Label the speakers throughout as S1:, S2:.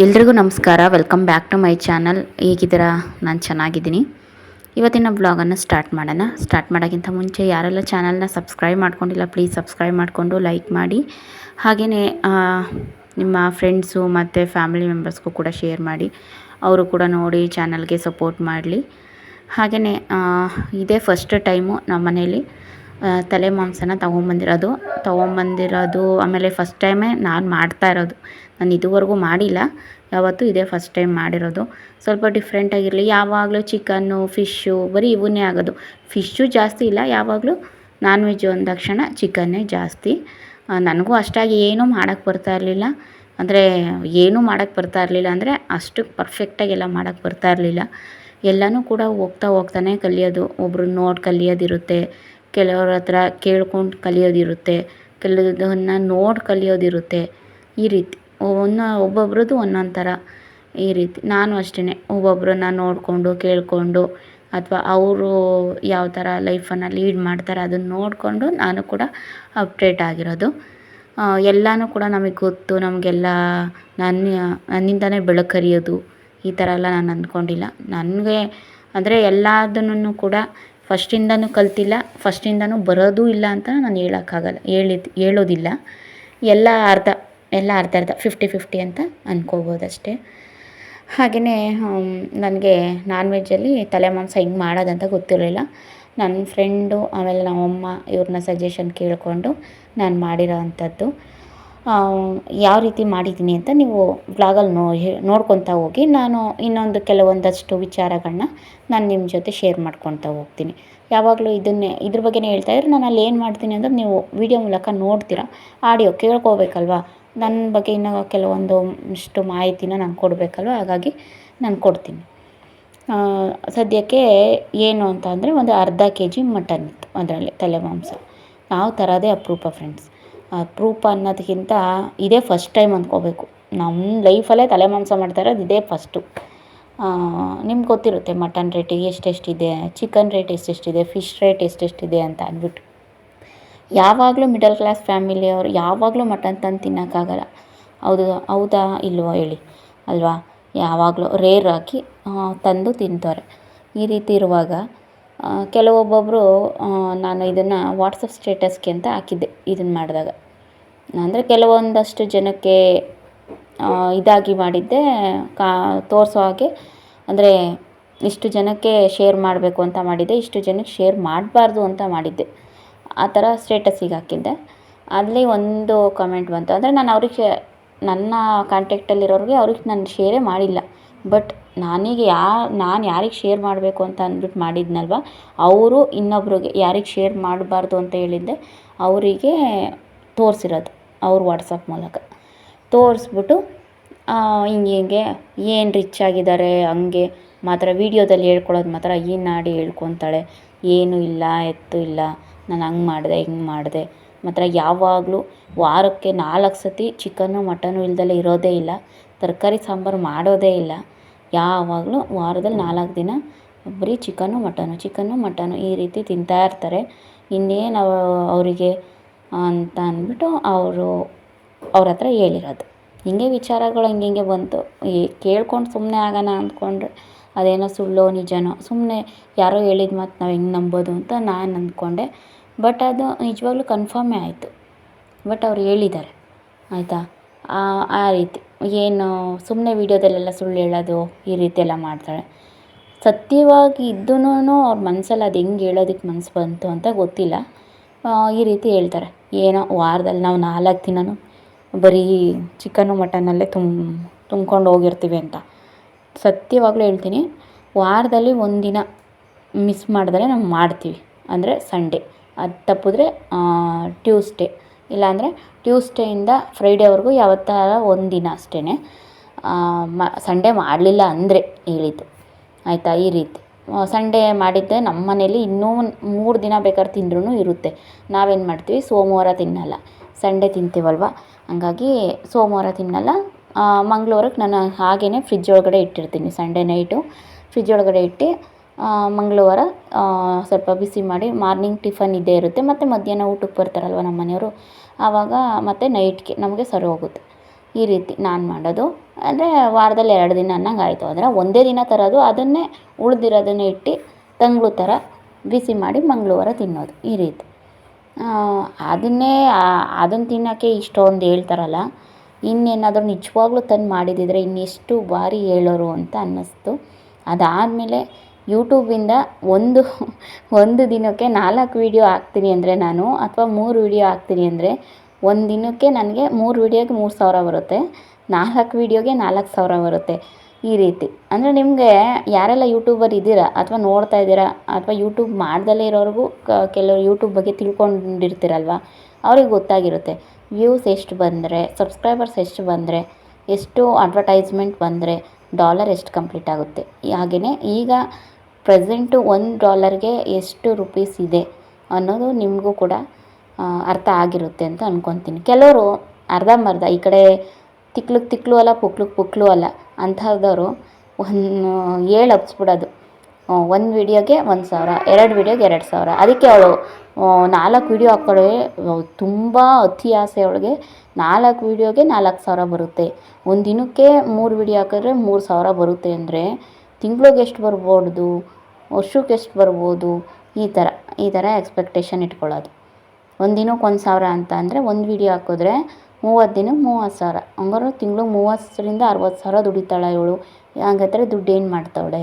S1: ಎಲ್ರಿಗೂ ನಮಸ್ಕಾರ. Welcome back to my channel ಹೇಗಿದ್ದೀರಾ? ನಾನು ಚೆನ್ನಾಗಿದ್ದೀನಿ. ಇವತ್ತಿನ ಬ್ಲಾಗನ್ನು ಸ್ಟಾರ್ಟ್ ಮಾಡೋಣ. ಸ್ಟಾರ್ಟ್ ಮಾಡೋಕ್ಕಿಂತ ಮುಂಚೆ ಯಾರೆಲ್ಲ ಚಾನಲ್ನ ಸಬ್ಸ್ಕ್ರೈಬ್ ಮಾಡ್ಕೊಂಡಿಲ್ಲ ಪ್ಲೀಸ್ ಸಬ್ಸ್ಕ್ರೈಬ್ ಮಾಡಿಕೊಂಡು ಲೈಕ್ ಮಾಡಿ. ಹಾಗೆಯೇ ನಿಮ್ಮ ಫ್ರೆಂಡ್ಸು ಮತ್ತು ಫ್ಯಾಮಿಲಿ ಮೆಂಬರ್ಸ್ಗೂ ಕೂಡ ಶೇರ್ ಮಾಡಿ. ಅವರು ಕೂಡ ನೋಡಿ ಚಾನಲ್ಗೆ ಸಪೋರ್ಟ್ ಮಾಡಲಿ. ಹಾಗೆಯೇ ಇದೇ ಫಸ್ಟ್ ಟೈಮು ನಮ್ಮ ಮನೇಲಿ ತಲೆ ಮಾಂಸನ ತೊಗೊಂಬಂದಿರೋದು. ತೊಗೊಂಬಂದಿರೋದು ಆಮೇಲೆ ಫಸ್ಟ್ ಟೈಮೇ ನಾನು ಮಾಡ್ತಾ ಇರೋದು. ನಾನು ಇದುವರೆಗೂ ಮಾಡಿಲ್ಲ. ಯಾವತ್ತೂ ಇದೇ ಫಸ್ಟ್ ಟೈಮ್ ಮಾಡಿರೋದು. ಸ್ವಲ್ಪ ಡಿಫ್ರೆಂಟಾಗಿರಲಿ ಯಾವಾಗಲೂ ಚಿಕನ್ನು ಫಿಶ್ಶು ಬರೀ ಇವನ್ನೇ ಆಗೋದು. ಫಿಶ್ಶು ಜಾಸ್ತಿ ಇಲ್ಲ. ಯಾವಾಗಲೂ ನಾನ್ ವೆಜ್ಜು ಅಂದಕ್ಷಣ ಚಿಕನ್ನೇ ಜಾಸ್ತಿ. ನನಗೂ ಅಷ್ಟಾಗಿ ಏನೂ ಮಾಡೋಕ್ಕೆ ಬರ್ತಾ ಇರಲಿಲ್ಲ. ಅಂದರೆ ಏನೂ ಮಾಡೋಕ್ಕೆ ಬರ್ತಾ ಇರಲಿಲ್ಲ. ಅಂದರೆ ಅಷ್ಟು ಪರ್ಫೆಕ್ಟಾಗೆಲ್ಲ ಮಾಡೋಕ್ಕೆ ಬರ್ತಾ ಇರಲಿಲ್ಲ. ಎಲ್ಲನೂ ಕೂಡ ಹೋಗ್ತಾ ಹೋಗ್ತಾನೆ ಕಲಿಯೋದು. ಒಬ್ರು ನೋಡಿ ಕಲಿಯೋದಿರುತ್ತೆ. ಕೆಲವ್ರ ಹತ್ರ ಕೇಳ್ಕೊಂಡು ಕಲಿಯೋದಿರುತ್ತೆ ಕೆಲವುದನ್ನು ನೋಡಿ ಕಲಿಯೋದಿರುತ್ತೆ. ಈ ರೀತಿ. ಒನ್ನ ಒಬ್ಬೊಬ್ರದ್ದು ಒಂದೊಂದು ಥರ ಈ ರೀತಿ. ನಾನು ಅಷ್ಟೇ ಒಬ್ಬೊಬ್ಬರನ್ನ ನೋಡಿಕೊಂಡು, ಕೇಳಿಕೊಂಡು ಅಥವಾ ಅವರು ಯಾವ ಥರ ಲೈಫನ್ನು ಲೀಡ್ ಮಾಡ್ತಾರೆ ಅದನ್ನು ನೋಡಿಕೊಂಡು ನಾನು ಕೂಡ ಅಪ್ಡೇಟ್ ಆಗಿರೋದು. ಎಲ್ಲನೂ ಕೂಡ ನಮಗೆ ಗೊತ್ತು. ನಮಗೆಲ್ಲ ನನ್ನ, ನನ್ನಿಂದನೇ ಬೆಳಕು ಹರಿಯೋದು ಈ ಥರ ಎಲ್ಲ ನಾನು ಅಂದ್ಕೊಂಡಿಲ್ಲ. ನನಗೆ ಅಂದರೆ ಎಲ್ಲದನ್ನು ಕೂಡ ಫಸ್ಟಿಂದನೂ ಕಲ್ತಿಲ್ಲ, ಫಸ್ಟಿಂದನೂ ಬರೋದೂ ಇಲ್ಲ ಅಂತ ನಾನು ಹೇಳೋಕ್ಕಾಗಲ್ಲ, ಹೇಳಿದ್, ಹೇಳೋದಿಲ್ಲ. ಎಲ್ಲ ಅರ್ಧ ಎಲ್ಲ ಅರ್ಧ ಅರ್ಧ ಫಿಫ್ಟಿ ಫಿಫ್ಟಿ ಅಂತ ಅಂದ್ಕೋಬೋದು ಅಷ್ಟೇ ಹಾಗೆಯೇ ನನಗೆ ನಾನ್ ವೆಜ್ಜಲ್ಲಿ ತಲೆ ಮಾಂಸ ಹೆಂಗೆ ಮಾಡೋದಂತ ಗೊತ್ತಿರಲಿಲ್ಲ. ನನ್ನ ಫ್ರೆಂಡು ಆಮೇಲೆ ನಮ್ಮಮ್ಮ ಇವ್ರನ್ನ ಸಜೆಷನ್ ಕೇಳಿಕೊಂಡು ನಾನು ಮಾಡಿರೋ ಅಂಥದ್ದು. ಯಾವ ರೀತಿ ಮಾಡಿದ್ದೀನಿ ಅಂತ ನೀವು ಬ್ಲಾಗಲ್ಲಿ ನೋ ನೋಡ್ಕೊತಾ ಹೋಗಿ, ನಾನು ಇನ್ನೊಂದು ಕೆಲವೊಂದಷ್ಟು ವಿಚಾರಗಳನ್ನ ನಾನು ನಿಮ್ಮ ಜೊತೆ ಶೇರ್ ಮಾಡ್ಕೊತಾ ಹೋಗ್ತೀನಿ. ಯಾವಾಗಲೂ ಇದನ್ನೇ, ಇದ್ರ ಬಗ್ಗೆನೇ ಹೇಳ್ತಾ ಇದ್ರೆ ನಾನು ಅಲ್ಲಿ ಏನು ಮಾಡ್ತೀನಿ ಅಂದರೆ ನೀವು ವಿಡಿಯೋ ಮೂಲಕ ನೋಡ್ತೀರಾ ಆಡಿಯೋ ಕೇಳ್ಕೋಬೇಕಲ್ವಾ? ನನ್ನ ಬಗ್ಗೆ ಇನ್ನೂ ಕೆಲವೊಂದು ಇಷ್ಟು ಮಾಹಿತಿನ ನಾನು ಕೊಡಬೇಕಲ್ವ? ಹಾಗಾಗಿ ನಾನು ಕೊಡ್ತೀನಿ. ಸದ್ಯಕ್ಕೆ ಏನು ಅಂತ ಒಂದು ಅರ್ಧ ಕೆ ಜಿ ಮಟನ್ ಇತ್ತು ಅದರಲ್ಲಿ ತಲೆ ಮಾಂಸ ನಾವು ತರೋದೇ ಅಪರೂಪ ಫ್ರೆಂಡ್ಸ್ ಅಪರೂಪ ಅನ್ನೋದಕ್ಕಿಂತ ಇದೇ ಫಸ್ಟ್ ಟೈಮ್ ಅಂದ್ಕೋಬೇಕು. ನಮ್ಮ ಲೈಫಲ್ಲೇ ತಲೆ ಮಾಂಸ ಮಾಡ್ತಾ ಇರೋದು ಇದೇ ಫಸ್ಟು ನಿಮ್ಗೆ ಗೊತ್ತಿರುತ್ತೆ ಮಟನ್ ರೇಟ್ ಎಷ್ಟೆಷ್ಟಿದೆ ಚಿಕನ್ ರೇಟ್ ಎಷ್ಟೆಷ್ಟಿದೆ ಫಿಶ್ ರೇಟ್ ಎಷ್ಟೆಷ್ಟಿದೆ ಅಂತ ಅಂದ್ಬಿಟ್ಟು. ಯಾವಾಗಲೂ ಮಿಡಲ್ ಕ್ಲಾಸ್ ಫ್ಯಾಮಿಲಿಯವರು ಯಾವಾಗಲೂ ಮಟನ್ ತಂದು ತಿನ್ನೋಕ್ಕಾಗಲ್ಲ. ಹೌದು, ಹೌದಾ ಇಲ್ವೋ ಹೇಳಿ. ಅಲ್ವಾ? ಯಾವಾಗಲೂ ರೇರ್ ಹಾಕಿ ತಂದು ತಿಂತಾರೆ. ಈ ರೀತಿ ಇರುವಾಗ ಕೆಲವೊಬ್ಬೊಬ್ಬರು ನಾನು ಇದನ್ನು ವಾಟ್ಸಪ್ ಸ್ಟೇಟಸ್ಗೆ ಅಂತ ಹಾಕಿದ್ದೆ ಇದನ್ನು ಮಾಡಿದಾಗ. ಅಂದರೆ ಕೆಲವೊಂದಷ್ಟು ಜನಕ್ಕೆ ಇದಾಗಿ ಮಾಡಿದ್ದೆ, ಕಾ, ತೋರಿಸೋ ಹಾಗೆ. ಅಂದರೆ ಇಷ್ಟು ಜನಕ್ಕೆ ಶೇರ್ ಮಾಡಬೇಕು ಅಂತ ಮಾಡಿದ್ದೆ, ಇಷ್ಟು ಜನಕ್ಕೆ ಶೇರ್ ಮಾಡಬಾರ್ದು ಅಂತ ಮಾಡಿದ್ದೆ. ಆ ಥರ ಸ್ಟೇಟಸ್ಸಿಗೆ ಹಾಕಿದ್ದೆ. ಅಲ್ಲಿ ಒಂದು ಕಮೆಂಟ್ ಬಂತು. ಅಂದರೆ ನಾನು ಅವ್ರಿಗೆ ನನ್ನ ಕಾಂಟ್ಯಾಕ್ಟಲ್ಲಿರೋರಿಗೆ ಅವ್ರಿಗೆ ನಾನು ಶೇರೇ ಮಾಡಿಲ್ಲ. ಬಟ್ ನನಗೆ ಯಾ, ನಾನು ಯಾರಿಗೆ ಶೇರ್ ಮಾಡಬೇಕು ಅಂತ ಅಂದ್ಬಿಟ್ಟು ಮಾಡಿದ್ನಲ್ವ, ಅವರು ಇನ್ನೊಬ್ರಿಗೆ ಯಾರಿಗೆ ಶೇರ್ ಮಾಡಬಾರ್ದು ಅಂತ ಹೇಳಿದ್ದೆ, ಅವರಿಗೆ ತೋರಿಸಿರೋದು ಅವ್ರ ವಾಟ್ಸಪ್ ಮೂಲಕ. ತೋರಿಸ್ಬಿಟ್ಟು ಹಿಂಗೆ ಹಿಂಗೆ ಏನು ರಿಚ್ ಆಗಿದ್ದಾರೆ, ಹಂಗೆ ಮಾತ್ರ ವೀಡಿಯೋದಲ್ಲಿ ಹೇಳ್ಕೊಳ್ಳೋದು ಮಾತ್ರ, ಈ ನಾಡಿ ಹೇಳ್ಕೊತಾಳೆ ಏನೂ ಇಲ್ಲ, ಎತ್ತು ಇಲ್ಲ, ನಾನು ಹಂಗೆ ಮಾಡಿದೆ, ಹಿಂಗೆ ಮಾಡಿದೆ. ಮಾತ್ರ ಯಾವಾಗಲೂ ವಾರಕ್ಕೆ ನಾಲ್ಕು ಸತಿ ಚಿಕನ್ನು ಮಟನ್ನು ಇಲ್ದಲೇ ಇರೋದೇ ಇಲ್ಲ, ತರಕಾರಿ, ಸಾಂಬಾರು ಮಾಡೋದೇ ಇಲ್ಲ. ಯಾವಾಗಲೂ ವಾರದಲ್ಲಿ ನಾಲ್ಕು ದಿನ ಬರೀ ಚಿಕನ್ನು ಮಟನು ಚಿಕನ್ನು ಮಟನು ಈ ರೀತಿ ತಿಂತಾ ಇರ್ತಾರೆ. ಇನ್ನೇನು ಅವರಿಗೆ ಅಂತ ಅಂದ್ಬಿಟ್ಟು ಅವರು ಅವ್ರ ಹತ್ರ ಹೇಳಿರೋದು. ಹಿಂಗೆ ವಿಚಾರಗಳು ಹಿಂಗೆ ಹಿಂಗೆ ಬಂತು. ಈ ಕೇಳ್ಕೊಂಡು ಸುಮ್ಮನೆ ಆಗೋಣ ಅಂದ್ಕೊಂಡ್ರೆ ಅದೇನೋ ಸುಳ್ಳೋ ನಿಜನೋ ಸುಮ್ಮನೆ ಯಾರೋ ಹೇಳಿದ ಮತ್ತು ನಾವು ಹೆಂಗೆ ನಂಬೋದು ಅಂತ ನಾನು ಅಂದ್ಕೊಂಡೆ. ಬಟ್ ಅದು ನಿಜವಾಗ್ಲೂ ಕನ್ಫರ್ಮೇ ಆಯಿತು. ಬಟ್ ಅವ್ರು ಹೇಳಿದ್ದಾರೆ ಆಯಿತಾ? ಆ ರೀತಿ. ಏನು ಸುಮ್ಮನೆ ವೀಡಿಯೋದಲ್ಲೆಲ್ಲ ಸುಳ್ಳು ಹೇಳೋದು ಈ ರೀತಿ ಎಲ್ಲ ಮಾಡ್ತಾಳೆ. ಸತ್ಯವಾಗಿ ಇದ್ದೂ ಅವ್ರ ಮನಸ್ಸಲ್ಲಿ ಅದು ಹೆಂಗೆ ಹೇಳೋದಕ್ಕೆ ಮನಸ್ಸು ಬಂತು ಅಂತ ಗೊತ್ತಿಲ್ಲ. ಈ ರೀತಿ ಹೇಳ್ತಾರೆ. ಏನೋ ವಾರದಲ್ಲಿ ನಾವು ನಾಲ್ಕು ದಿನನೂ ಬರೀ ಚಿಕನ್ನು ಮಟನ್ನಲ್ಲೇ ತುಂಬ ತುಂಬ್ಕೊಂಡು ಹೋಗಿರ್ತೀವಿ ಅಂತ. ಸತ್ಯವಾಗಲೂ ಹೇಳ್ತೀನಿ, ವಾರದಲ್ಲಿ ಒಂದಿನ ಮಿಸ್ ಮಾಡಿದ್ರೆ ನಾವು ಮಾಡ್ತೀವಿ. ಅಂದರೆ ಸಂಡೇ ಅದು ತಪ್ಪಿದ್ರೆ ಟ್ಯೂಸ್ಡೇ ಇಲ್ಲಾಂದರೆ ಟ್ಯೂಸ್ಡೇಯಿಂದ ಫ್ರೈಡೇವರೆಗೂ ಯಾವತ್ತಾರ ಒಂದಿನ ಅಷ್ಟೇ ಮ ಸಂಡೇ ಮಾಡಲಿಲ್ಲ ಅಂದರೆ ಹೇಳಿದ್ದು. ಆಯಿತಾ? ಈ ರೀತಿ. ಸಂಡೇ ಮಾಡಿದ್ದೆ. ನಮ್ಮ ಮನೇಲಿ ಇನ್ನೂ ಮೂರು ದಿನ ಬೇಕಾದ್ರೆ ತಿಂದ್ರೂ ಇರುತ್ತೆ. ನಾವೇನು ಮಾಡ್ತೀವಿ? ಸೋಮವಾರ ತಿನ್ನಲ್ಲ. ಸಂಡೇ ತಿಂತೀವಲ್ವ? ಹಂಗಾಗಿ ಸೋಮವಾರ ತಿನ್ನಲ್ಲ. ಮಂಗಳವಾರಕ್ಕೆ ನಾನು ಹಾಗೇ ಫ್ರಿಜ್ ಒಳಗಡೆ ಇಟ್ಟಿರ್ತೀನಿ ಸಂಡೇ ನೈಟು ಫ್ರಿಜ್ ಒಳಗಡೆ ಇಟ್ಟು ಮಂಗಳವಾರ ಸ್ವಲ್ಪ ಬಿಸಿ ಮಾಡಿ ಮಾರ್ನಿಂಗ್ ಟಿಫನ್ ಇದ್ದೇ ಇರುತ್ತೆ. ಮತ್ತು ಮಧ್ಯಾಹ್ನ ಊಟಕ್ಕೆ ಬರ್ತಾರಲ್ವ ನಮ್ಮ ಮನೆಯವರು? ಆವಾಗ ಮತ್ತು ನೈಟ್ಗೆ ನಮಗೆ ಸರಿ ಹೋಗುತ್ತೆ. ಈ ರೀತಿ ನಾನು ಮಾಡೋದು. ಅಂದರೆ ವಾರದಲ್ಲಿ ಎರಡು ದಿನ ಅನ್ನಂಗೆ ಆಯಿತು ಅಂದರೆ ಒಂದೇ ದಿನ ತರೋದು, ಅದನ್ನೇ ಉಳಿದಿರೋದನ್ನೇ ಇಟ್ಟು ತಂಗ್ಳು ಥರ ಬಿಸಿ ಮಾಡಿ ಮಂಗಳವಾರ ತಿನ್ನೋದು ಈ ರೀತಿ. ಅದನ್ನೇ ಅದನ್ನು ತಿನ್ನೋಕ್ಕೆ ಇಷ್ಟೊಂದು ಹೇಳ್ತಾರಲ್ಲ, ಇನ್ನೇನಾದರೂ ನಿಜವಾಗ್ಲೂ ತಂದು ಮಾಡಿದಿದ್ರೆ ಇನ್ನೆಷ್ಟು ಬಾರಿ ಹೇಳೋರು ಅಂತ ಅನ್ನಿಸ್ತು. ಅದಾದಮೇಲೆ ಯೂಟ್ಯೂಬಿಂದ ಒಂದು ಒಂದು ದಿನಕ್ಕೆ ನಾಲ್ಕು ವೀಡಿಯೋ ಹಾಕ್ತೀನಿ ಅಂದರೆ ನಾನು, ಅಥವಾ ಮೂರು ವೀಡಿಯೋ ಹಾಕ್ತೀನಿ ಅಂದರೆ ಒಂದು ದಿನಕ್ಕೆ ನನಗೆ ಮೂರು ವೀಡಿಯೋಗೆ ಮೂರು ಸಾವಿರ ಬರುತ್ತೆ. ನಾಲ್ಕು ವೀಡಿಯೋಗೆ ನಾಲ್ಕು ಸಾವಿರ ಬರುತ್ತೆ ಈ ರೀತಿ. ಅಂದರೆ ನಿಮಗೆ ಯಾರೆಲ್ಲ ಯೂಟ್ಯೂಬರ್ ಇದ್ದೀರಾ ಅಥವಾ ನೋಡ್ತಾ ಇದ್ದೀರಾ ಅಥವಾ ಯೂಟ್ಯೂಬ್ ಮಾಡ್ದಲೇ ಇರೋರಿಗೂ ಕೆಲವರು ಯೂಟ್ಯೂಬ್ ಬಗ್ಗೆ ತಿಳ್ಕೊಂಡಿರ್ತೀರಲ್ವ? ಅವ್ರಿಗೆ ಗೊತ್ತಾಗಿರುತ್ತೆ. ವ್ಯೂಸ್ ಎಷ್ಟು ಬಂದರೆ ಸಬ್ಸ್ಕ್ರೈಬರ್ಸ್ ಎಷ್ಟು ಬಂದರೆ, ಎಷ್ಟು ಅಡ್ವರ್ಟೈಸ್ಮೆಂಟ್ ಬಂದರೆ ಡಾಲರ್ ಎಷ್ಟು ಕಂಪ್ಲೀಟ್ ಆಗುತ್ತೆ. ಹಾಗೆಯೇ ಈಗ ಪ್ರೆಸೆಂಟು ಒಂದು ಡಾಲರ್ಗೆ ಎಷ್ಟು ರುಪೀಸ್ ಇದೆ ಅನ್ನೋದು ನಿಮಗೂ ಕೂಡ ಅರ್ಥ ಆಗಿರುತ್ತೆ ಅಂತ ಅಂದ್ಕೊತೀನಿ ಕೆಲವರು ಅರ್ಧಂಬರ್ಧ ಈ ಕಡೆ ತಿಕ್ಲಕ್ಕೆ ತಿಕ್ಲು ಅಲ್ಲ ಪುಕ್ಲಕ್ಕೆ ಪುಕ್ಲು ಅಲ್ಲ. ಅಂಥದ್ದವರು ಒಂದು, ಏಳು ಹಬ್ಸ್ಬಿಡೋದು. ಒಂದು ವೀಡಿಯೋಗೆ ಒಂದು ಸಾವಿರ, ಎರಡು ವೀಡಿಯೋಗೆ ಎರಡು ಸಾವಿರ. ಅದಕ್ಕೆ ಅವಳು ನಾಲ್ಕು ವೀಡಿಯೋ ಹಾಕೊಳ್ಳೆ ತುಂಬ ಅತಿ ಆಸೆ ಅವಳಿಗೆ. ನಾಲ್ಕು ವೀಡಿಯೋಗೆ ನಾಲ್ಕು ಸಾವಿರ ಬರುತ್ತೆ. ಒಂದು ದಿನಕ್ಕೆ ಮೂರು ವೀಡಿಯೋ ಹಾಕಿದ್ರೆ ಮೂರು ಸಾವಿರ ಬರುತ್ತೆ ಅಂದರೆ ತಿಂಗ್ಳಿಗೆ ಎಷ್ಟು ಬರ್ಬೋದು ವರ್ಷಕ್ಕೆ ಎಷ್ಟು ಬರ್ಬೋದು, ಈ ಥರ ಈ ಥರ ಎಕ್ಸ್ಪೆಕ್ಟೇಷನ್ ಇಟ್ಕೊಳ್ಳೋದು. ಒಂದು ದಿನಕ್ಕೆ ಒಂದು ಸಾವಿರ ಅಂತ ಅಂದರೆ ಒಂದು ವೀಡಿಯೋ ಹಾಕಿದ್ರೆ ಮೂವತ್ತು ದಿನ ಮೂವತ್ತು ಸಾವಿರ. ಹಂಗಾರೆ ತಿಂಗ್ಳಿಗೆ ಮೂವತ್ತರಿಂದ ಅರವತ್ತು ಸಾವಿರ ದುಡಿತಾಳೆ ಇವಳು. ಹಾಗಾದ್ರೆ ದುಡ್ಡು ಏನು ಮಾಡ್ತಾವಳೆ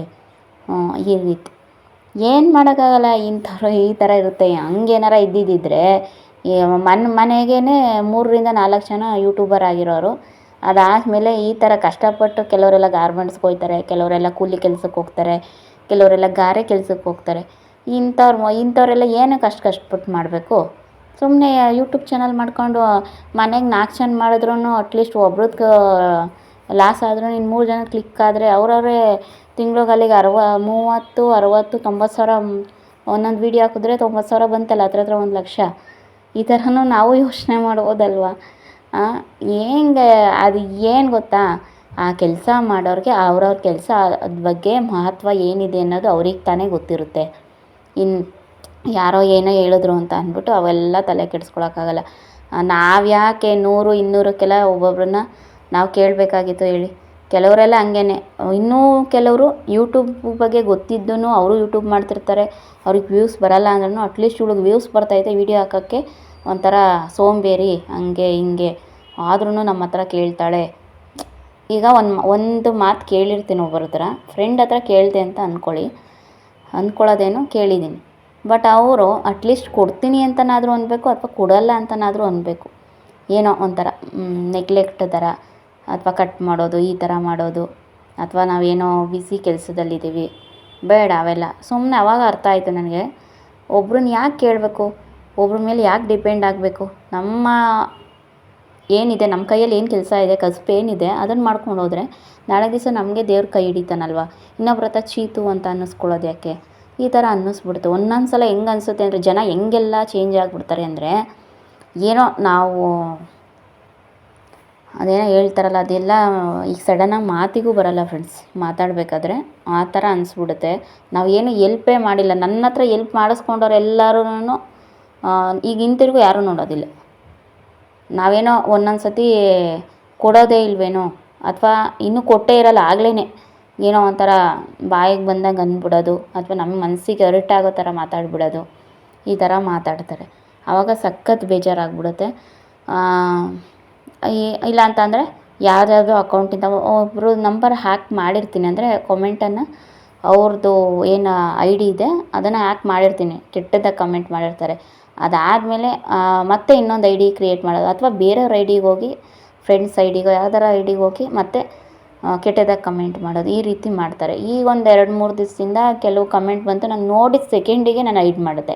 S1: ಈ ರೀತಿ. ಏನು ಮಾಡೋಕ್ಕಾಗಲ್ಲ, ಇಂಥವ್ರು ಈ ಥರ ಇರುತ್ತೆ. ಹಂಗೇನಾರ ಇದ್ದಿದ್ದಿದ್ರೆ ಮನ್ ಮನೆಗೇ ಮೂರರಿಂದ ನಾಲ್ಕು ಜನ ಯೂಟ್ಯೂಬರ್ ಆಗಿರೋರು. ಅದಾದಮೇಲೆ ಈ ಥರ ಕಷ್ಟಪಟ್ಟು ಕೆಲವರೆಲ್ಲ ಗಾರ್ಮೆಂಟ್ಸ್ಗೆ ಹೋಗ್ತಾರೆ, ಕೆಲವರೆಲ್ಲ ಕೂಲಿ ಕೆಲ್ಸಕ್ಕೆ ಹೋಗ್ತಾರೆ, ಕೆಲವರೆಲ್ಲ ಗಾರೆ ಕೆಲ್ಸಕ್ಕೆ ಹೋಗ್ತಾರೆ. ಇಂಥವ್ರು, ಇಂಥವರೆಲ್ಲ ಏನಕ್ಕೆ ಕಷ್ಟ ಕಷ್ಟಪಟ್ಟು ಮಾಡಬೇಕು? ಸುಮ್ಮನೆ ಯೂಟ್ಯೂಬ್ ಚಾನಲ್ ಮಾಡಿಕೊಂಡು, ಮನೆಗೆ ನಾಲ್ಕು ಜನ ಮಾಡಿದ್ರೂ ಅಟ್ಲೀಸ್ಟ್ ಒಬ್ರದ್ದು ಲಾಸ್ ಆದ್ರೂ ಇನ್ನು ಮೂರು ಜನ ಕ್ಲಿಕ್ ಆದರೆ ಅವರವರೇ ತಿಂಗ್ಳಿಗೆ ಅಲ್ಲಿಗೆ ಅರವ, ಮೂವತ್ತು, ಅರವತ್ತು, ತೊಂಬತ್ತು ಸಾವಿರ, ಒಂದೊಂದು ವೀಡಿಯೋ ಹಾಕಿದ್ರೆ ತೊಂಬತ್ತು ಸಾವಿರ ಬಂತಲ್ಲ ಹತ್ರ ಹತ್ರ ಒಂದು ಲಕ್ಷ. ಈ ಥರನೂ ನಾವು ಯೋಚನೆ ಮಾಡ್ಬೋದಲ್ವ? ಹೆಂಗೆ, ಅದು ಏನು ಗೊತ್ತಾ? ಆ ಕೆಲಸ ಮಾಡೋರಿಗೆ ಅವ್ರವ್ರ ಕೆಲಸ ಅದ್ರ ಬಗ್ಗೆ ಮಹತ್ವ ಏನಿದೆ ಅನ್ನೋದು ಅವ್ರಿಗೆ ತಾನೇ ಗೊತ್ತಿರುತ್ತೆ. ಇನ್ನು ಯಾರೋ ಏನೋ ಹೇಳಿದ್ರು ಅಂತ ಅಂದ್ಬಿಟ್ಟು ಅವೆಲ್ಲ ತಲೆ ಕೆಡಿಸ್ಕೊಳಕ್ಕಾಗಲ್ಲ. ನಾವು ಯಾಕೆ ನೂರು, ಇನ್ನೂರಕ್ಕೆಲ್ಲ ಒಬ್ಬೊಬ್ರನ್ನ ನಾವು ಕೇಳಬೇಕಾಗಿತ್ತು ಹೇಳಿ. ಕೆಲವರೆಲ್ಲ ಹಂಗೇನೆ. ಇನ್ನೂ ಕೆಲವರು ಯೂಟ್ಯೂಬ್ ಬಗ್ಗೆ ಗೊತ್ತಿದ್ದೂ ಅವರು ಯೂಟ್ಯೂಬ್ ಮಾಡ್ತಿರ್ತಾರೆ. ಅವ್ರಿಗೆ ವ್ಯೂಸ್ ಬರಲ್ಲ ಅಂದ್ರೂ ಅಟ್ಲೀಸ್ಟ್ ಇವ್ಳಿಗೆ ವ್ಯೂಸ್ ಬರ್ತೈತೆ ವೀಡಿಯೋ ಹಾಕೋಕ್ಕೆ. ಒಂಥರ ಸೋಂಬೇರಿ, ಹಂಗೆ ಹಿಂಗೆ ಆದ್ರೂ ನಮ್ಮ ಹತ್ರ ಕೇಳ್ತಾಳೆ. ಈಗ ಒಂದು ಒಂದು ಮಾತು ಕೇಳಿರ್ತೀನಿ ಒಬ್ಬರ ಹತ್ರ. ಫ್ರೆಂಡ್ ಹತ್ರ ಕೇಳಿದೆ ಅಂತ ಅಂದ್ಕೊಳ್ಳಿ ಅಂದ್ಕೊಳ್ಳೋದೇನು ಕೇಳಿದ್ದೀನಿ. ಬಟ್ ಅವರು ಅಟ್ಲೀಸ್ಟ್ ಕೊಡ್ತೀನಿ ಅಂತನಾದರೂ ಅನ್ನಬೇಕು ಅಥವಾ ಕೊಡಲ್ಲ ಅಂತನಾದರೂ ಅನ್ನಬೇಕು ಏನೋ ಒಂಥರ ನೆಗ್ಲೆಕ್ಟ್ ಥರ ಅಥವಾ ಕಟ್ ಮಾಡೋದು, ಈ ಥರ ಮಾಡೋದು ಅಥವಾ ನಾವೇನೋ ಬಿಸಿ ಕೆಲಸದಲ್ಲಿದ್ದೀವಿ. ಬೇಡ ಅವೆಲ್ಲ. ಸುಮ್ಮನೆ ಅವಾಗ ಅರ್ಥ ಆಯಿತು ನನಗೆ. ಒಬ್ರನ್ನ ಯಾಕೆ ಕೇಳಬೇಕು? ಒಬ್ರ ಮೇಲೆ ಯಾಕೆ ಡಿಪೆಂಡ್ ಆಗಬೇಕು? ನಮ್ಮ ಏನಿದೆ, ನಮ್ಮ ಕೈಯಲ್ಲಿ ಏನು ಕೆಲಸ ಇದೆ, ಕಸಬು ಏನಿದೆ ಅದನ್ನು ಮಾಡ್ಕೊಂಡು ಹೋದರೆ ನಾಳೆ ದಿವಸ ನಮಗೆ ದೇವ್ರ ಕೈ ಹಿಡಿತಾನಲ್ವ? ಇನ್ನೊಬ್ರ ಹತ್ರ ಚೀತು ಅಂತ ಅನ್ನಿಸ್ಕೊಳ್ಳೋದು ಯಾಕೆ? ಈ ಥರ ಅನ್ನಿಸ್ಬಿಡ್ತು. ಒಂದೊಂದು ಸಲ ಹೆಂಗೆ ಅನಿಸುತ್ತೆ ಅಂದರೆ ಜನ ಹೆಂಗೆಲ್ಲ ಚೇಂಜ್ ಆಗಿಬಿಡ್ತಾರೆ ಅಂದರೆ ಏನೋ ನಾವು ಅದೇನೋ ಹೇಳ್ತಾರಲ್ಲ, ಅದೆಲ್ಲ ಈಗ ಸಡನ್ನಾಗಿ ಮಾತಿಗೂ ಬರಲ್ಲ ಫ್ರೆಂಡ್ಸ್ ಮಾತಾಡಬೇಕಾದ್ರೆ ಆ ಥರ ಅನಿಸ್ಬಿಡುತ್ತೆ. ನಾವು ಏನು ಎಲ್ಪೇ ಮಾಡಿಲ್ಲ. ನನ್ನ ಹತ್ರ ಎಲ್ಪ್ ಮಾಡಿಸ್ಕೊಂಡವ್ರು ಎಲ್ಲರೂ ಈಗ ಹಿಂತಿರುಗು ಯಾರೂ ನೋಡೋದಿಲ್ಲ. ನಾವೇನೋ ಒಂದೊಂದು ಸತಿ ಕೊಡೋದೇ ಇಲ್ವೇನೋ, ಅಥವಾ ಇನ್ನೂ ಕೊಟ್ಟೇ ಇರಲ್ಲ ಆಗ್ಲೇ ಏನೋ ಒಂಥರ ಬಾಯಿಗೆ ಬಂದಂಗೆ ಅಂದ್ಬಿಡೋದು ಅಥವಾ ನಮ್ಮ ಮನಸ್ಸಿಗೆ ಹರ್ಟ್ ಆಗೋ ಥರ ಮಾತಾಡ್ಬಿಡೋದು, ಈ ಥರ ಮಾತಾಡ್ತಾರೆ. ಆವಾಗ ಸಖತ್ ಬೇಜಾರಾಗ್ಬಿಡುತ್ತೆ. ಇಲ್ಲ ಅಂತಂದರೆ ಯಾರ್ಯಾರ್ದೋ ಅಕೌಂಟಿಂದ ಒಬ್ಬರು ನಂಬರ್ ಹ್ಯಾಕ್ ಮಾಡಿರ್ತೀನಿ ಅಂದರೆ ಕಮೆಂಟನ್ನು ಅವ್ರದ್ದು ಏನು ಐ ಡಿ ಇದೆ ಅದನ್ನು ಹ್ಯಾಕ್ ಮಾಡಿರ್ತೀನಿ ಕೆಟ್ಟದಾಗಿ ಕಮೆಂಟ್ ಮಾಡಿರ್ತಾರೆ. ಅದಾದಮೇಲೆ ಮತ್ತೆ ಇನ್ನೊಂದು ಐ ಡಿ ಕ್ರಿಯೇಟ್ ಮಾಡೋದು ಅಥವಾ ಬೇರೆಯವ್ರ ಐ ಡಿಗೆ ಹೋಗಿ ಫ್ರೆಂಡ್ಸ್ ಐ ಡಿಗೋ ಯಾವ್ದಾರ ಐ ಡಿಗೆ ಹೋಗಿ ಮತ್ತೆ ಕೆಟ್ಟದಾಗಿ ಕಮೆಂಟ್ ಮಾಡೋದು, ಈ ರೀತಿ ಮಾಡ್ತಾರೆ. ಈಗ ಒಂದು ಎರಡು, ಮೂರು ದಿವಸದಿಂದ ಕೆಲವು ಕಮೆಂಟ್ ಬಂತು, ನಾನು ನೋಡಿದ ಸೆಕೆಂಡಿಗೆ ನಾನು ಐಡ್ ಮಾಡಿದೆ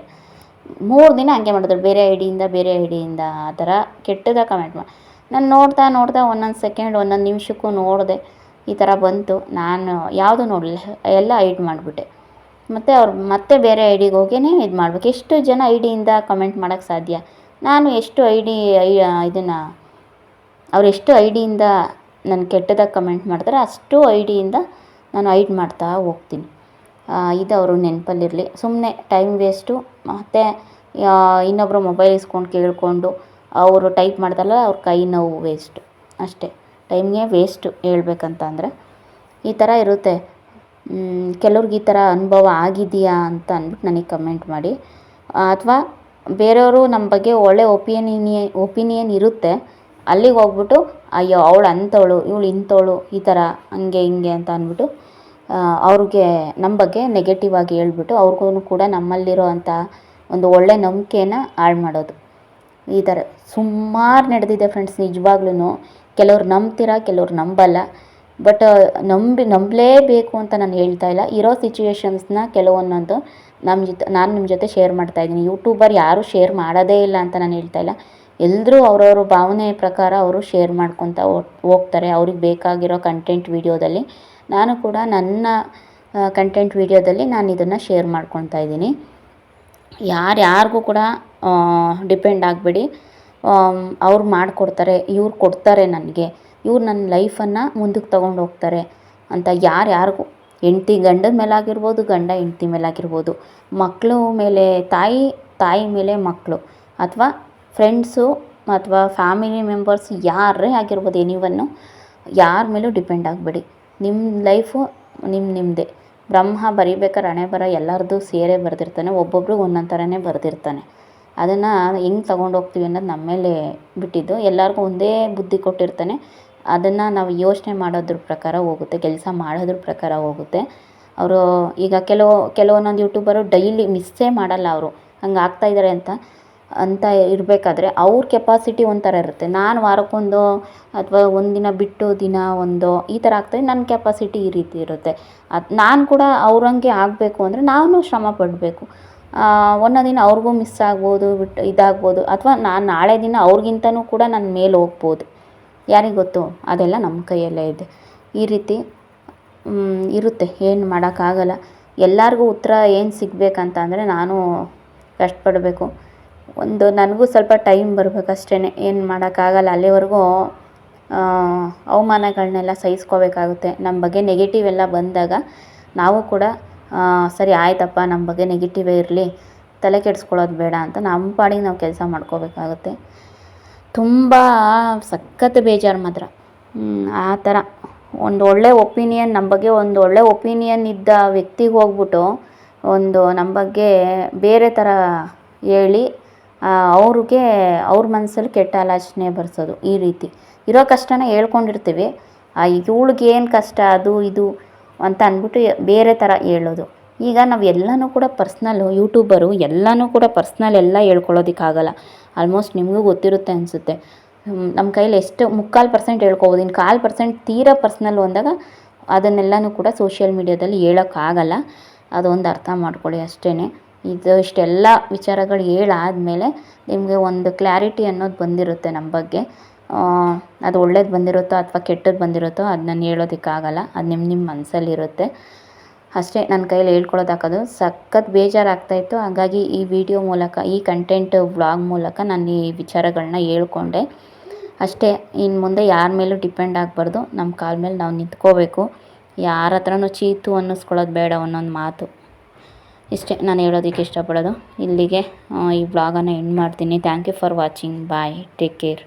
S1: ಮೂರು ದಿನ ಹಂಗೆ ಮಾಡಿದ್ರು ಬೇರೆ ಐ ಡಿಯಿಂದ ಬೇರೆ ಐ ಡಿಯಿಂದ ಆ ಥರ ಕೆಟ್ಟದಾಗಿ ಕಮೆಂಟ್ ಮಾಡಿ ನಾನು ನೋಡ್ತಾ ನೋಡ್ತಾ ಒಂದೊಂದು ಸೆಕೆಂಡ್ ಒಂದೊಂದು ನಿಮಿಷಕ್ಕೂ ನೋಡಿದೆ, ಈ ಥರ ಬಂತು. ನಾನು ಯಾವುದೂ ನೋಡಲಿಲ್ಲ, ಎಲ್ಲ ಐಡ್ ಮಾಡಿಬಿಟ್ಟೆ. ಮತ್ತು ಅವ್ರು ಮತ್ತೆ ಬೇರೆ ಐ ಡಿಗೆ ಹೋಗಿಯೇ ಇದು ಮಾಡ್ಬೇಕು. ಎಷ್ಟು ಜನ ಐ ಡಿಯಿಂದ ಕಮೆಂಟ್ ಮಾಡೋಕ್ಕೆ ಸಾಧ್ಯ? ನಾನು ಎಷ್ಟು ಐ ಡಿ ಇದನ್ನು, ಅವ್ರು ಎಷ್ಟು ಐ ನನ್ನ ಕೆಟ್ಟದಾಗಿ ಕಮೆಂಟ್ ಮಾಡ್ತಾರೆ ಅಷ್ಟು ಐಡಿಯಿಂದ ಡಿಯಿಂದ ನಾನು ಐಡ್ ಮಾಡ್ತಾ ಹೋಗ್ತೀನಿ. ಇದು ಅವರು ನೆನಪಲ್ಲಿರಲಿ. ಸುಮ್ಮನೆ ಟೈಮ್ ವೇಸ್ಟು ಮತ್ತು ಇನ್ನೊಬ್ಬರು ಮೊಬೈಲ್ ಇಸ್ಕೊಂಡು ಕೇಳಿಕೊಂಡು ಅವರು ಟೈಪ್ ಮಾಡ್ದಲ್ಲ ಅವ್ರ ಕೈ ನೋವು ವೇಸ್ಟು ಅಷ್ಟೇ. ಟೈಮ್ಗೆ ವೇಸ್ಟು ಹೇಳ್ಬೇಕಂತ ಅಂದರೆ ಈ ಥರ ಇರುತ್ತೆ. ಕೆಲವ್ರಿಗೆ ಈ ಥರ ಅನುಭವ ಆಗಿದೆಯಾ ಅಂತ ಅಂದ್ಬಿಟ್ಟು ನನಗೆ ಕಮೆಂಟ್ ಮಾಡಿ. ಅಥವಾ ಬೇರೆಯವರು ನಮ್ಮ ಬಗ್ಗೆ ಒಳ್ಳೆ ಒಪಿನಿಯನ್ ಒಪಿನಿಯನ್ ಇರುತ್ತೆ. ಅಲ್ಲಿಗೆ ಹೋಗ್ಬಿಟ್ಟು ಅಯ್ಯೋ, ಅವಳು ಅಂಥವಳು, ಇವಳು ಇಂಥವಳು, ಈ ಥರ ಹಂಗೆ ಹಿಂಗೆ ಅಂತ ಅಂದ್ಬಿಟ್ಟು ಅವ್ರಿಗೆ ನಮ್ಮ ಬಗ್ಗೆ ನೆಗೆಟಿವ್ ಆಗಿ ಹೇಳ್ಬಿಟ್ಟು ಅವ್ರಿಗೂ ಕೂಡ ನಮ್ಮಲ್ಲಿರೋ ಅಂಥ ಒಂದು ಒಳ್ಳೆ ನಂಬಿಕೆನ ಹಾಳು ಮಾಡೋದು. ಈ ಥರ ಸುಮಾರು ನಡೆದಿದೆ ಫ್ರೆಂಡ್ಸ್ ನಿಜವಾಗ್ಲೂ ಕೆಲವ್ರು ನಂಬ್ತೀರ, ಕೆಲವ್ರು ನಂಬಲ್ಲ. ಬಟ್ ನಂಬಿ, ನಂಬಲೇಬೇಕು ಅಂತ ನಾನು ಹೇಳ್ತಾ ಇಲ್ಲ. ಇರೋ ಸಿಚುವೇಶನ್ಸ್ನ ಕೆಲವೊಂದೊಂದು ನಮ್ಮ ಜೊತೆ, ನಾನು ನಿಮ್ಮ ಜೊತೆ ಶೇರ್ ಮಾಡ್ತಾ ಇದ್ದೀನಿ. ಯೂಟ್ಯೂಬರ್ ಯಾರೂ ಶೇರ್ ಮಾಡೋದೇ ಇಲ್ಲ ಅಂತ ನಾನು ಹೇಳ್ತಾ ಇಲ್ಲ. ಎಲ್ಲರೂ ಅವರವ್ರ ಭಾವನೆ ಪ್ರಕಾರ ಅವರು ಶೇರ್ ಮಾಡ್ಕೊತ ಹೋಗ್ತಾರೆ. ಅವ್ರಿಗೆ ಬೇಕಾಗಿರೋ ಕಂಟೆಂಟ್ ವೀಡಿಯೋದಲ್ಲಿ ನಾನು ಕೂಡ ನನ್ನ ಕಂಟೆಂಟ್ ವೀಡಿಯೋದಲ್ಲಿ ನಾನು ಇದನ್ನು ಶೇರ್ ಮಾಡ್ಕೊತಾ ಇದ್ದೀನಿ. ಯಾರ್ಯಾರಿಗೂ ಕೂಡ ಡಿಪೆಂಡ್ ಆಗಬೇಡಿ. ಅವ್ರು ಮಾಡಿಕೊಡ್ತಾರೆ, ಇವ್ರು ಕೊಡ್ತಾರೆ ನನಗೆ. ಇವ್ರು ನನ್ನ ಲೈಫನ್ನು ಮುಂದಕ್ಕೆ ತೊಗೊಂಡು ಹೋಗ್ತಾರೆ ಅಂತ ಯಾರ್ಯಾರಿಗೂ ಹೆಂಡ್ತಿ ಮೇಲೆ ಆಗಿರ್ಬೋದು, ಗಂಡ ಹೆಂಡ್ತಿ ಮೇಲಾಗಿರ್ಬೋದು ಮಕ್ಕಳು ಮೇಲೆ, ತಾಯಿ ತಾಯಿ ಮೇಲೆ ಮಕ್ಕಳು ಅಥವಾ ಫ್ರೆಂಡ್ಸು ಅಥವಾ ಫ್ಯಾಮಿಲಿ ಮೆಂಬರ್ಸ್ ಯಾರೇ ಆಗಿರ್ಬೋದು ಎನಿವನ್ನು, ಯಾರ ಮೇಲೂ ಡಿಪೆಂಡ್ ಆಗಬೇಡಿ. ನಿಮ್ಮ ಲೈಫು ನಿಮ್ಮ ನಿಮ್ಮದೇ ಬ್ರಹ್ಮ ಬರಿಬೇಕಾರೆ ಹಣೆ ಬರ ಎಲ್ಲರದ್ದು ಸೇರೇ ಬರೆದಿರ್ತಾನೆ, ಒಬ್ಬೊಬ್ರು ಒಂದೊಂದು ಥರನೇ ಬರೆದಿರ್ತಾನೆ. ಅದನ್ನು ಹೆಂಗೆ ತಗೊಂಡು ಹೋಗ್ತೀವಿ ಅನ್ನೋದು ನಮ್ಮ ಮೇಲೆ ಬಿಟ್ಟಿದ್ದು. ಎಲ್ಲರಿಗೂ ಒಂದೇ ಬುದ್ಧಿ ಕೊಟ್ಟಿರ್ತಾನೆ. ಅದನ್ನು ನಾವು ಯೋಚನೆ ಮಾಡೋದ್ರ ಪ್ರಕಾರ ಹೋಗುತ್ತೆ, ಕೆಲಸ ಮಾಡೋದ್ರ ಪ್ರಕಾರ ಹೋಗುತ್ತೆ. ಅವರು ಈಗ ಕೆಲವು, ಕೆಲವೊಂದೊಂದು ಯೂಟ್ಯೂಬರು ಡೈಲಿ ಮಿಸ್ಸೇ ಮಾಡಲ್ಲ ಅವರು. ಹಂಗೆ ಆಗ್ತಾಯಿದ್ದಾರೆ ಅಂತ. ಅಂತ ಇರಬೇಕಾದ್ರೆ ಅವ್ರ ಕೆಪಾಸಿಟಿ ಒಂಥರ ಇರುತ್ತೆ. ನಾನು ವಾರಕ್ಕೊಂದು ಅಥವಾ ಒಂದಿನ ಬಿಟ್ಟು ದಿನ ಒಂದು ಈ ಥರ ಆಗ್ತದೆ ನನ್ನ ಕೆಪಾಸಿಟಿ ಈ ರೀತಿ ಇರುತ್ತೆ. ಅದು ನಾನು ಕೂಡ ಅವ್ರಂಗೆ ಆಗಬೇಕು ಅಂದರೆ ನಾನು ಶ್ರಮ ಪಡಬೇಕು. ಒಂದೊಂದು ದಿನ ಅವ್ರಿಗೂ ಮಿಸ್ ಆಗ್ಬೋದು ಬಿಟ್ಟು ಇದಾಗ್ಬೋದು ಅಥವಾ ನಾನು ನಾಳೆ ದಿನ ಅವ್ರಿಗಿಂತನೂ ಕೂಡ ನಾನು ಮೇಲೆ ಹೋಗ್ಬೋದು. ಯಾರಿಗೆ ಗೊತ್ತು? ಅದೆಲ್ಲ ನಮ್ಮ ಕೈಯಲ್ಲೇ ಇದೆ. ಈ ರೀತಿ ಇರುತ್ತೆ. ಏನು ಮಾಡೋಕ್ಕಾಗಲ್ಲ. ಎಲ್ಲರಿಗೂ ಉತ್ತರ ಏನು ಸಿಗಬೇಕಂತ ಅಂದರೆ ನಾನು ಕಷ್ಟಪಡಬೇಕು. ಒಂದು ನನಗೂ ಸ್ವಲ್ಪ ಟೈಮ್ ಬರಬೇಕಷ್ಟೇ ಏನು ಮಾಡೋಕ್ಕಾಗಲ್ಲ. ಅಲ್ಲಿವರೆಗೂ ಅವಮಾನಗಳನ್ನೆಲ್ಲ ಸಹಿಸ್ಕೋಬೇಕಾಗುತ್ತೆ. ನಮ್ಮ ಬಗ್ಗೆ ನೆಗೆಟಿವ್ ಎಲ್ಲ ಬಂದಾಗ ನಾವು ಕೂಡ ಸರಿ ಆಯ್ತಪ್ಪ ನಮ್ಮ ಬಗ್ಗೆ ನೆಗೆಟಿವೇ ಇರಲಿ, ತಲೆ ಕೆಡಿಸ್ಕೊಳ್ಳೋದು ಬೇಡ ಅಂತ ನಮ್ಮ ಪಾಡಿಗೆ ನಾವು ಕೆಲಸ ಮಾಡ್ಕೋಬೇಕಾಗುತ್ತೆ. ತುಂಬ ಸಖತ್ ಬೇಜಾರು ಮಾತ್ರ. ಆ ಥರ. ಒಂದು ಒಳ್ಳೆ ಒಪಿನಿಯನ್ ನಮ್ಮ ಬಗ್ಗೆ ಒಂದು ಒಳ್ಳೆ ಒಪಿನಿಯನ್ ಇದ್ದ ವ್ಯಕ್ತಿಗೆ ಹೋಗ್ಬಿಟ್ಟು ಒಂದು ನಮ್ಮ ಬಗ್ಗೆ ಬೇರೆ ಥರ ಹೇಳಿ ಅವ್ರಿಗೆ ಅವ್ರ ಮನಸ್ಸಲ್ಲಿ ಕೆಟ್ಟ ಆಲೋಚನೆ ಬರ್ಸೋದು ಈ ರೀತಿ. ಇರೋ ಕಷ್ಟನ ಹೇಳ್ಕೊಂಡಿರ್ತೀವಿ. ಇವ್ಳಿಗೇನು ಕಷ್ಟ, ಅದು, ಇದು ಅಂತ ಅಂದ್ಬಿಟ್ಟು ಬೇರೆ ಥರ ಹೇಳೋದು. ಈಗ ನಾವು ಎಲ್ಲನೂ ಕೂಡ ಪರ್ಸ್ನಲ್ಲು ಯೂಟ್ಯೂಬರು ಎಲ್ಲನೂ ಕೂಡ ಪರ್ಸ್ನಲ್ ಎಲ್ಲ ಹೇಳ್ಕೊಳ್ಳೋದಕ್ಕಾಗಲ್ಲ. ಆಲ್ಮೋಸ್ಟ್ ನಿಮಗೂ ಗೊತ್ತಿರುತ್ತೆ ಅನಿಸುತ್ತೆ. ನಮ್ಮ ಕೈಲಿ ಎಷ್ಟು ಮುಕ್ಕಾಲು ಪರ್ಸೆಂಟ್ ಹೇಳ್ಕೊಬೋದು. ಇನ್ನು ಕಾಲು ಪರ್ಸೆಂಟ್ ತೀರಾ ಪರ್ಸ್ನಲ್ ಅಂದಾಗ ಅದನ್ನೆಲ್ಲನೂ ಕೂಡ ಸೋಷಿಯಲ್ ಮೀಡ್ಯಾದಲ್ಲಿ ಹೇಳೋಕ್ಕಾಗಲ್ಲ. ಅದೊಂದು ಅರ್ಥ ಮಾಡ್ಕೊಳ್ಳಿ ಅಷ್ಟೇ ಇದು ಇಷ್ಟೆಲ್ಲ ವಿಚಾರಗಳು ಹೇಳಾದಮೇಲೆ ನಿಮಗೆ ಒಂದು ಕ್ಲಾರಿಟಿ ಅನ್ನೋದು ಬಂದಿರುತ್ತೆ ನಮ್ಮ ಬಗ್ಗೆ. ಅದು ಒಳ್ಳೇದು ಬಂದಿರುತ್ತೋ ಅಥವಾ ಕೆಟ್ಟದ್ದು ಬಂದಿರುತ್ತೋ ಅದು ನಾನು ಹೇಳೋದಕ್ಕಾಗಲ್ಲ. ಅದು ನಿಮ್ಮ ನಿಮ್ಮ ಮನಸ್ಸಲ್ಲಿರುತ್ತೆ ಅಷ್ಟೇ ನನ್ನ ಕೈಯಲ್ಲಿ ಹೇಳ್ಕೊಳೋದಾಕೋದು ಸಖತ್ ಬೇಜಾರಾಗ್ತಾಯಿತ್ತು. ಹಾಗಾಗಿ ಈ ವಿಡಿಯೋ ಮೂಲಕ, ಈ ಕಂಟೆಂಟ್ ವ್ಲಾಗ್ ಮೂಲಕ ನಾನು ಈ ವಿಚಾರಗಳನ್ನ ಹೇಳ್ಕೊಂಡೆ. ಅಷ್ಟೇ ಇನ್ನು ಮುಂದೆ ಯಾರ ಮೇಲೂ ಡಿಪೆಂಡ್ ಆಗಬಾರ್ದು. ನಮ್ಮ ಕಾಲ ಮೇಲೆ ನಾವು ನಿಂತ್ಕೋಬೇಕು. ಯಾರ ಹತ್ರನೂ ಚೀತು ಅನ್ನಿಸ್ಕೊಳ್ಳೋದು ಬೇಡ ಒಂದೊಂದು ಮಾತು. ಇಷ್ಟೇ, ನಾನು ಹೇಳೋದಕ್ಕೆ ಇಷ್ಟಪಡೋದು. ಇಲ್ಲಿಗೆ ಈ ವ್ಲಾಗನ್ನು ಎಂಡ್ ಮಾಡ್ತೀನಿ. Thank you for watching bye take care